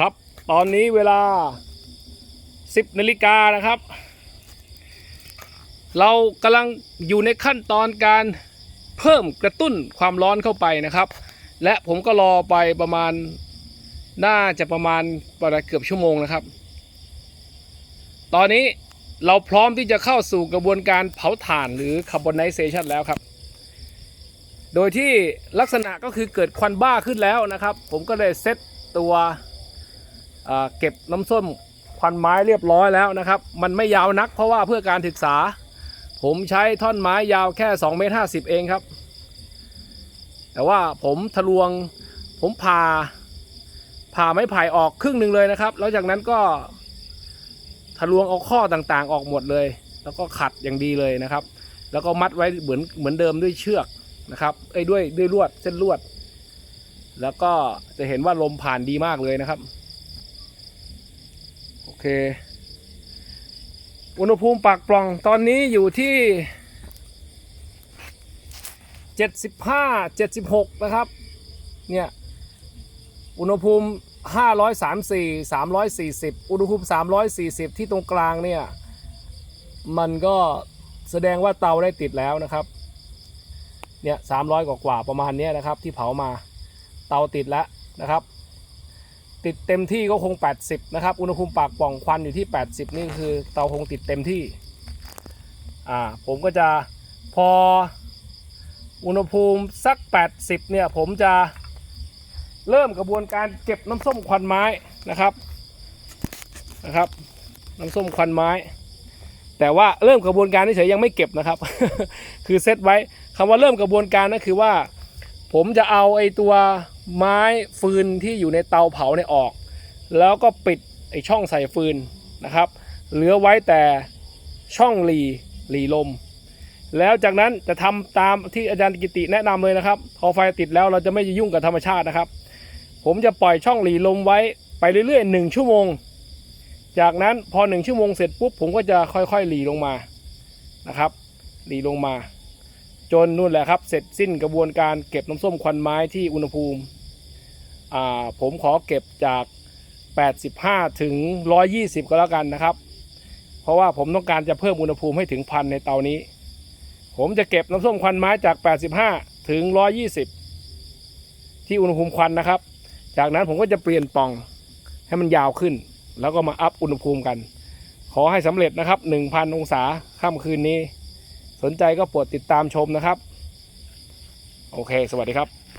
ครับ ตอนนี้เวลา 10นาฬิกานะครับ เรากำลังอยู่ในขั้นตอนการเพิ่มกระตุ้นความร้อนเข้าไปนะครับ และผมก็รอไปประมาณน่าจะประมาณประมาณเกือบชั่วโมงนะครับ ตอนนี้เราพร้อมที่จะเข้าสู่กระบวนการเผาถ่านหรือคาร์บอนไนเซชันแล้วครับ โดยที่ลักษณะก็คือเกิดควันบ้าขึ้นแล้วนะครับ ผมก็เลยเซตตัว เก็บน้ำส้มควันไม้เรียบร้อยแล้วนะครับ มันไม่ยาวนักเพราะว่าเพื่อการศึกษา ผมใช้ท่อนไม้ยาวแค่2เมตร50เองครับ แต่ว่าผมทะลวงผมผ่าผ่าไม้ไผ่ออกครึ่งหนึ่งเลยนะครับ แล้วจากนั้นก็ทะลวงเอาข้อต่างๆ ออกหมดเลย แล้วก็ขัดอย่างดีเลยนะครับ แล้วก็มัดไว้เหมือนเหมือนเดิมด้วยเชือกนะครับเอ้ด้วยด้วยลวดเส้นลวด แล้วก็จะเห็นว่าลมผ่านดีมากเลยนะครับ เค อุณหภูมิปากปล่องตอนนี้อยู่ที่ 75 76 นะครับ เนี่ย อุณหภูมิ 534 340 อุณหภูมิ 340 ที่ตรงกลางเนี่ย มันก็แสดงว่าเตาได้ติดแล้วนะครับ เนี่ย300 กว่ากว่าๆประมาณนี้นะครับ ที่เผามาเตาติดแล้วนะครับ ติดเต็มที่ก็คง 80 นะครับ อุณหภูมิปากปล่องควันอยู่ที่ 80 นี่คือเตาคงติดเต็มที่อ่าผมก็จะพออุณหภูมิสัก 80 เนี่ยผมจะเริ่มกระบวนการเก็บน้ำส้มควันไม้นะครับนะครับ น้ำส้มควันไม้ แต่ว่าเริ่มกระบวนการเฉยยังไม่เก็บนะครับ คือเซตไว้คำว่าเริ่มกระบวนการนั่นคือว่า ผมจะเอาไอ้ตัวไม้ฟืนที่อยู่ในเตาเผาเนี่ยออก แล้วก็ปิดไอ้ช่องใส่ฟืนนะครับ เหลือไว้แต่ช่องหลีหลีลม แล้วจากนั้นจะทำตามที่อาจารย์กิติแนะนำเลยนะครับ พอไฟติดแล้วเราจะไม่ยุ่งกับธรรมชาตินะครับ ผมจะปล่อยช่องหลีลมไว้ไปเรื่อยๆหนึ่งชั่วโมง จากนั้นพอหนึ่งชั่วโมงเสร็จปุ๊บผมก็จะค่อยๆหลีลงมานะครับหลีลงมา จนนู่นแหละครับ เสร็จสิ้นกระบวนการเก็บน้ำส้มควันไม้ที่อุณหภูมิผมขอเก็บจาก 85 ถึง 120 ก็แล้วกันนะครับ เพราะว่าผมต้องการจะเพิ่มอุณหภูมิให้ถึงพันในเตานี้ ผมจะเก็บน้ำส้มควันไม้จาก 85 ถึง 120 ที่อุณหภูมิควันนะครับ จากนั้นผมก็จะเปลี่ยนป่องให้มันยาวขึ้น แล้วก็มาอัพอุณหภูมิกัน ขอให้สำเร็จนะครับ 1,000 องศาค่ำคืนนี้ สนใจก็โปรดติดตามชมนะครับ โอเค สวัสดีครับ